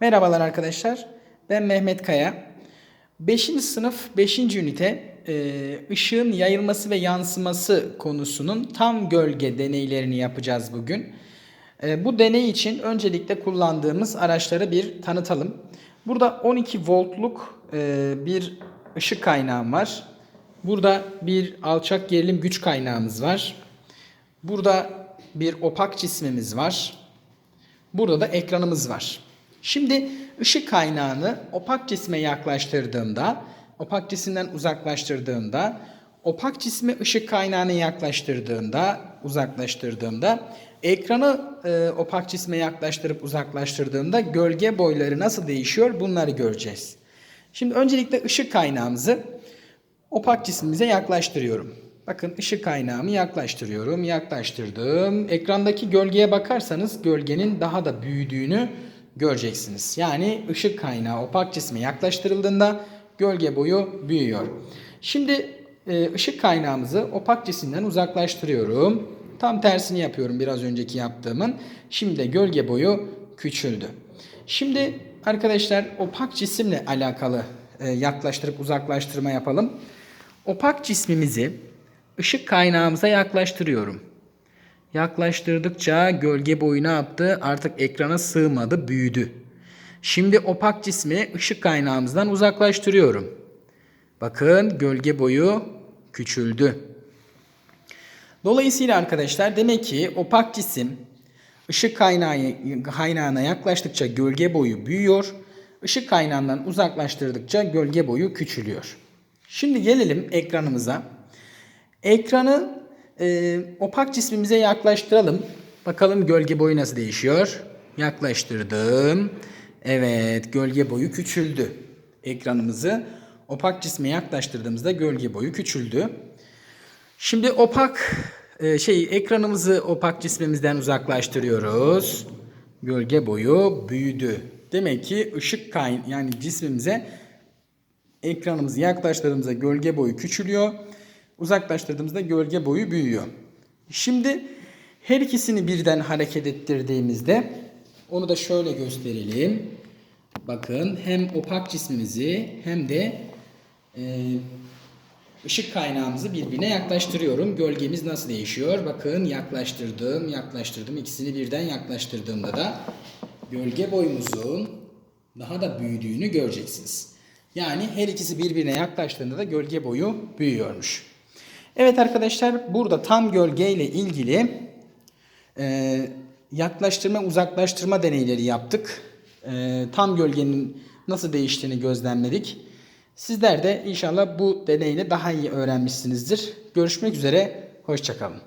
Merhabalar arkadaşlar. Ben Mehmet Kaya. 5. sınıf 5. ünite e, ışığın yayılması ve yansıması konusunun tam gölge deneylerini yapacağız bugün. E, Bu deney için öncelikle kullandığımız araçları bir tanıtalım. Burada 12 voltluk e, bir ışık kaynağım var. Burada bir alçak gerilim güç kaynağımız var. Burada bir opak cismimiz var. Burada da ekranımız var. Şimdi ışık kaynağını opak cisme yaklaştırdığımda, opak cisimden uzaklaştırdığımda, opak cisme ışık kaynağını yaklaştırdığımda, uzaklaştırdığımda, ekranı e, opak cisme yaklaştırıp uzaklaştırdığımda gölge boyları nasıl değişiyor bunları göreceğiz. Şimdi öncelikle ışık kaynağımızı opak cismimize yaklaştırıyorum. Bakın ışık kaynağımı yaklaştırıyorum. Yaklaştırdım. Ekrandaki gölgeye bakarsanız gölgenin daha da büyüdüğünü göreceksiniz. Yani ışık kaynağı opak cisme yaklaştırıldığında gölge boyu büyüyor. Şimdi e, ışık kaynağımızı opak cisimden uzaklaştırıyorum. Tam tersini yapıyorum biraz önceki yaptığımın. Şimdi de gölge boyu küçüldü. Şimdi arkadaşlar opak cisimle alakalı e, yaklaştırıp uzaklaştırma yapalım. Opak cismimizi ışık kaynağımıza yaklaştırıyorum. Yaklaştırdıkça gölge boyu ne yaptı? Artık ekrana sığmadı, büyüdü. Şimdi opak cismi ışık kaynağımızdan uzaklaştırıyorum. Bakın gölge boyu küçüldü. Dolayısıyla arkadaşlar demek ki opak cisim ışık kaynağı, kaynağına yaklaştıkça gölge boyu büyüyor. Işık kaynağından uzaklaştırdıkça gölge boyu küçülüyor. Şimdi gelelim ekranımıza. Ekranı e, opak cismimize yaklaştıralım. Bakalım gölge boyu nasıl değişiyor. Yaklaştırdım. Evet gölge boyu küçüldü. Ekranımızı opak cisme yaklaştırdığımızda gölge boyu küçüldü. Şimdi opak e, şey ekranımızı opak cismimizden uzaklaştırıyoruz. Gölge boyu büyüdü. Demek ki ışık kayn yani cismimize ekranımızı yaklaştırdığımızda gölge boyu küçülüyor. Uzaklaştırdığımızda gölge boyu büyüyor. Şimdi her ikisini birden hareket ettirdiğimizde onu da şöyle gösterelim. Bakın hem opak cismimizi hem de e, ışık kaynağımızı birbirine yaklaştırıyorum. Gölgemiz nasıl değişiyor? Bakın yaklaştırdım, yaklaştırdım. İkisini birden yaklaştırdığımda da gölge boyumuzun daha da büyüdüğünü göreceksiniz. Yani her ikisi birbirine yaklaştığında da gölge boyu büyüyormuş. Evet arkadaşlar burada tam gölge ile ilgili e, yaklaştırma uzaklaştırma deneyleri yaptık. E, tam gölgenin nasıl değiştiğini gözlemledik. Sizler de inşallah bu deneyle daha iyi öğrenmişsinizdir. Görüşmek üzere, hoşçakalın.